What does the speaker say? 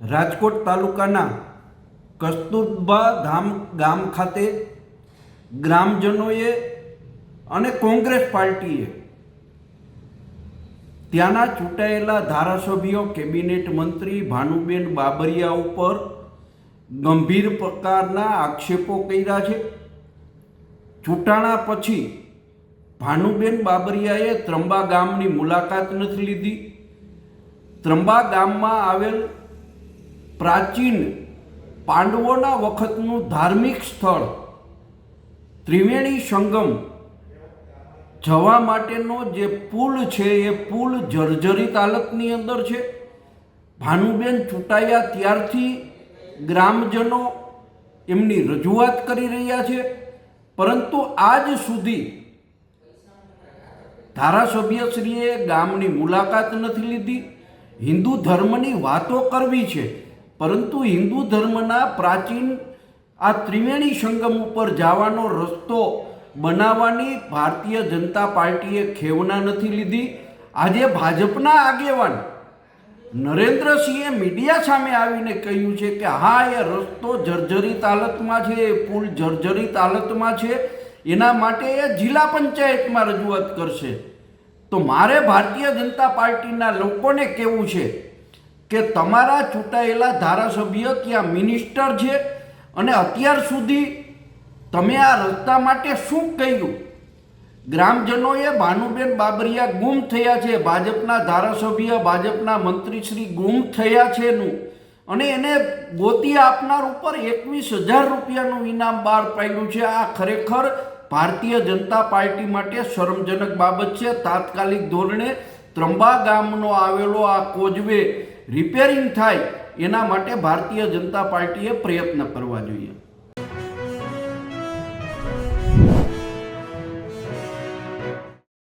રાજકોટ તાલુકાના કસ્તુરબા ધામ ગામ ખાતે ગ્રામજનોએ અને કોંગ્રેસ પાર્ટીએ ત્યાંના ચૂંટાયેલા ધારાસભ્યો, કેબિનેટ મંત્રી ભાનુબેન બાબરિયા ઉપર ગંભીર પ્રકારના આક્ષેપો કર્યા છે. ચૂંટાણા પછી ભાનુબેન બાબરિયાએ ત્રંબા ગામની મુલાકાત નથી લીધી. ત્રંબા ગામમાં આવેલ પ્રાચીન પાંડવોના વખતનું ધાર્મિક સ્થળ ત્રિવેણી સંગમ જવા માટેનો જે પુલ છે, એ પુલ જર્જરિત હાલતની અંદર છે. ભાનુબેન ચૂંટાયા ત્યારથી ગ્રામજનો એમની રજૂઆત કરી રહ્યા છે. પરંતુ આજ સુધી ધારાસભ્યશ્રીએ ગામની મુલાકાત નથી લીધી. હિન્દુ ધર્મની વાતો કરવી છે. પરંતુ હિન્દુ ધર્મના પ્રાચીન આ ત્રિવેણી સંગમ ઉપર જવાનો રસ્તો બનાવવાની ભારતીય જનતા પાર્ટીએ ખેવના નથી લીધી. આજે ભાજપના આગેવાન નરેન્દ્રસિંહે મીડિયા સામે આવીને કહ્યું છે કે હા, એ રસ્તો જર્જરિત હાલતમાં છે, એ પુલ જર્જરિત હાલતમાં છે. એના માટે એ જિલ્લા પંચાયતમાં રજૂઆત કરશે. તો મારે ભારતીય જનતા પાર્ટીના લોકોને કહેવું છે કે તમારા ચૂંટાયેલા ધારાસભ્ય ત્યાં મિનિસ્ટર છે અને અત્યાર સુધી તમે આ રસ્તા માટે શું કહ્યું? ગ્રામજનોએ ભાનુબેન બાબરિયા ગુમ થયા છે, ભાજપના ધારાસભ્ય, ભાજપના મંત્રીશ્રી ગુમ થયા છે નું. અને એને ગોતી આપનાર ઉપર એકવીસ હજાર રૂપિયાનું ઇનામ બહાર પાડ્યું છે. આ ખરેખર ભારતીય જનતા પાર્ટી માટે શરમજનક બાબત છે. તાત્કાલિક ધોરણે ત્રંબા ગામનો આવેલો આ કોજવે રિપેરિંગ થાય એના માટે ભારતીય જનતા પાર્ટીએ પ્રયત્ન કરવા જોઈએ.